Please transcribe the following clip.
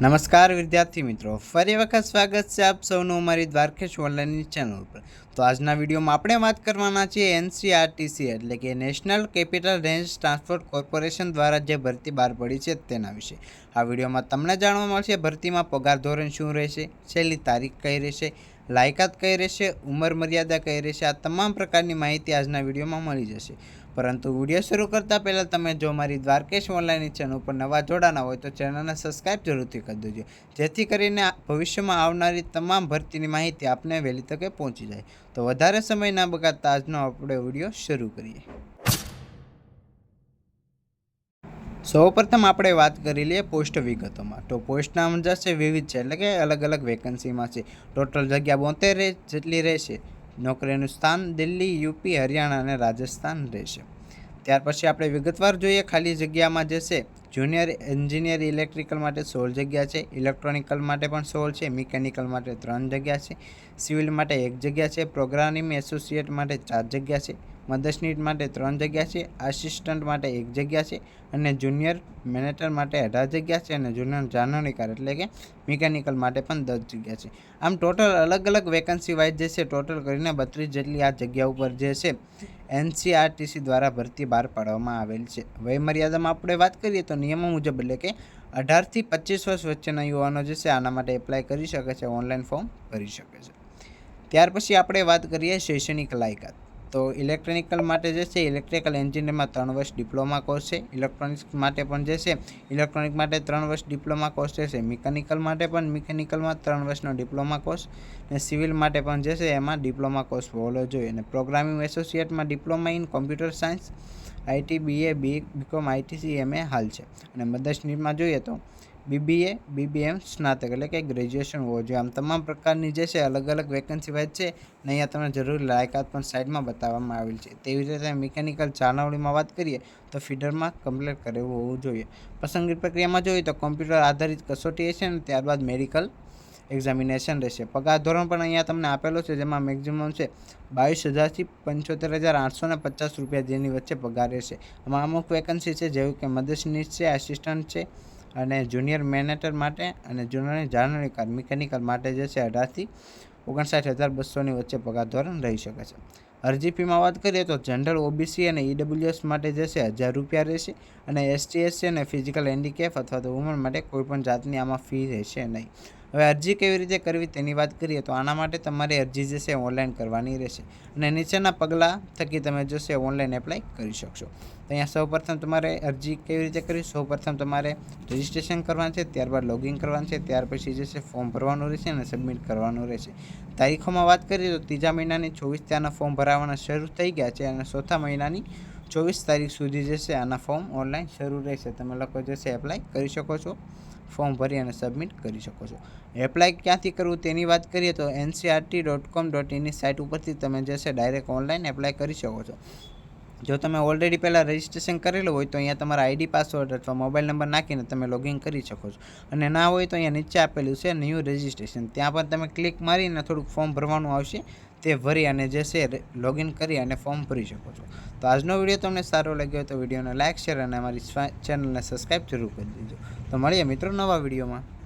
નમસ્કાર વિદ્યાર્થી મિત્રો. ફરી વખત સ્વાગત છે આપ સૌનું અમારી દ્વારકેશ ઓનલાઈનની ચેનલ પર. તો આજના વિડીયોમાં આપણે વાત કરવાના છીએ એનસીઆરટીસી એટલે કે national capital range transport corporation દ્વારા જે ભરતી બહાર પડી છે તેના વિશે. આ વિડીયોમાં તમને જાણવા મળશે ભરતીમાં પગાર ધોરણ શું રહેશે, છેલ્લી તારીખ કઈ રહેશે લાયકાત કઈ રહેશે, ઉંમર મર્યાદા કઈ રહેશે, આ તમામ પ્રકારની માહિતી આજના વિડીયોમાં મળી જશે. પરંતુ વીડિયો શરૂ કરતાં પહેલાં તમે જો મારી દ્વારકેશ ઓનલાઈન ચેનલ ઉપર નવા જોડાના હોય તો ચેનલને સબસ્ક્રાઈબ જરૂરથી કરી દેજો. જેથી કરીને ભવિષ્યમાં આવનારી તમામ ભરતીની માહિતી આપને વહેલી તકે પહોંચી જાય. તો વધારે સમય ના બગાડતા આજનો આપણે વીડિયો શરૂ કરીએ. સૌપ્રથમ આપણે વાત કરી લઈએ પોસ્ટ વિગતોમાં. તો પોસ્ટના નામ છે વિવિધ છે, એટલે કે અલગ અલગ વેકન્સીમાં છે. ટોટલ જગ્યા બોતેર જેટલી રહેશે. નોકરીનું સ્થાન દિલ્હી, યુપી, હરિયાણા અને રાજસ્થાન રહેશે. ત્યાર પછી આપણે વિગતવાર જોઈએ ખાલી જગ્યામાં જે છે. જુનિયર એન્જિનિયર ઇલેક્ટ્રિકલ માટે સોળ જગ્યા છે. ઇલેક્ટ્રોનિકલ માટે પણ સોળ છે. મિકેનિકલ માટે ત્રણ જગ્યા છે. સિવિલ માટે એક જગ્યા છે. પ્રોગ્રામિંગ એસોસિએટ માટે ચાર જગ્યા છે. મદદનીશ માટે ત્રણ જગ્યા છે, આસિસ્ટન્ટ માટે એક જગ્યા છે અને જુનિયર મેનેટર માટે અઢાર જગ્યા છે અને જુનિયર જાનવણીકાર એટલે કે મિકેનિકલ માટે પણ દસ જગ્યા છે. આમ ટોટલ અલગ અલગ વેકન્સી વાઇઝ જે છે, ટોટલ કરીને બત્રીસ જેટલી આ જગ્યા ઉપર જે છે, એનસીઆરટીસી દ્વારા ભરતી બહાર પાડવામાં આવેલ છે. વયમર્યાદામાં આપણે વાત કરીએ તો નિયમો મુજબ એટલે કે અઢારથી પચીસ વર્ષ વચ્ચેના યુવાનો જે છે, આના માટે એપ્લાય કરી શકે છે ઓનલાઈન ફોર્મ ભરી શકે છે. ત્યાર પછી આપણે વાત કરીએ શૈક્ષણિક લાયકાત. તો ઇલેક્ટ્રોનિકલ માટે જે છે, ઇલેક્ટ્રિકલ એન્જિનિયરમાં ત્રણ વર્ષ ડિપ્લોમા કોર્સ છે. ઇલેક્ટ્રોનિક્સ માટે પણ જે છે, ઇલેક્ટ્રોનિક માટે ત્રણ વર્ષ ડિપ્લોમા કોર્સ છે, મિકેનિકલ માટે પણ મિકેનિકલમાં ત્રણ વર્ષનો ડિપ્લોમા કોર્સ અને સિવિલ માટે પણ જે છે, એમાં ડિપ્લોમા કોર્સ હોવો જોઈએ. અને programming એસોસિએટમાં diploma in computer science IT BA B BCom ITC એ હાલ છે. અને મદદનીશમાં જોઈએ તો બીબીએ, બીબીએમ, સ્નાતક એટલે કે ગ્રેજ્યુએશન હોવો જોઈએ. આમ તમામ પ્રકારની જે છે અલગ અલગ વેકન્સી વાઇઝ છે અને અહીંયા તમને જરૂર લાયકાત પણ સાઇડમાં બતાવવામાં આવેલ છે. તેવી જ રીતે મિકેનિકલ જાળવણીમાં વાત કરીએ તો ફીડરમાં કમ્પ્લીટ કરેલું હોવું જોઈએ. પસંદગી પ્રક્રિયામાં જોઈએ તો કોમ્પ્યુટર આધારિત કસોટી હશે અને ત્યારબાદ મેડિકલ એક્ઝામિનેશન રહેશે. પગાર ધોરણ પણ અહીંયા તમને આપેલો છે, જેમાં મેક્ઝિમમ છે બાવીસ હજારથી પંચોતેર હજાર આઠસો ને પચાસ રૂપિયા જેની વચ્ચે પગાર રહેશે. આમાં અમુક વેકન્સી છે, જેવું કે મદદનીશ છે આસિસ્ટન્ટ છે અને જુનિયર મેનેટર માટે અને જુનિયર જાળવણીકાર મિકેનિકલ માટે જે છે અઢારથી ઓગણસાઠ હજાર બસોની વચ્ચે પગાર ધોરણ રહી શકે છે. અરજી ફીમાં વાત કરીએ તો જનરલ ઓબીસી અને ઈડબ્લ્યુએસ માટે જશે હજાર રૂપિયા રહેશે અને એસટી એસસી અને ફિઝિકલ હેન્ડીકેપ અથવા તો વુમન માટે કોઈપણ જાતની આમાં ફી રહેશે નહીં. હવે અરજી કેવી રીતે કરવી તેની વાત કરીએ તો આના માટે તમારે અરજી જે છે ઓનલાઈન કરવાની રહેશે અને નીચેના પગલાં થકી તમે જોશે ઓનલાઈન એપ્લાય કરી શકશો. તો અહીંયા સૌપ્રથમ તમારે અરજી કેવી રીતે કરવી? સૌપ્રથમ તમારે રજિસ્ટ્રેશન કરવાનું છે, ત્યારબાદ લોગિન કરવાનું છે, ત્યાર પછી જે છે ફોર્મ ભરવાનું રહેશે અને સબમિટ કરવાનું રહેશે. તારીખોમાં વાત કરીએ તો ત્રીજા મહિનાની ચોવીસ ત્યાંના ફોર્મ ભરાવાના શરૂ થઈ ગયા છે અને ચોથા મહિનાની ચોવીસ તારીખ સુધી જે છે આના ફોર્મ ઓનલાઈન શરૂ રહેશે. તમે લોકો જે છે એપ્લાય કરી શકો છો ફોર્મ ભરી અને સબમિટ કરી શકો છો. એપ્લાય ક્યાંથી કરવું તેની વાત કરીએ તો એનસીઆરટી ડોટ કોમ ડોટ ઇનની સાઇટ ઉપરથી તમે જે છે ડાયરેક્ટ ઓનલાઈન એપ્લાય કરી શકો છો. જો તમે ઓલરેડી પહેલાં રજિસ્ટ્રેશન કરેલું હોય તો અહીંયા તમારા આઈડી પાસવર્ડ અથવા મોબાઈલ નંબર નાખીને તમે લોગિન કરી શકો છો. અને ના હોય તો અહીંયા નીચે આપેલું છે ન્યૂ રજિસ્ટ્રેશન ત્યાં પર તમે ક્લિક મારીને થોડુંક ફોર્મ ભરવાનું આવશે, તે ભરી અને જે છે લોગિન કરી અને ફોર્મ ભરી શકો છો. તો આજનો વીડિયો તમને સારો લાગ્યો તો વિડીયોને લાઇક શેર અને અમારી ચેનલને સબસ્ક્રાઈબ જરૂર કરી દેજો. તો મળીએ મિત્રો નવા વિડીયોમાં.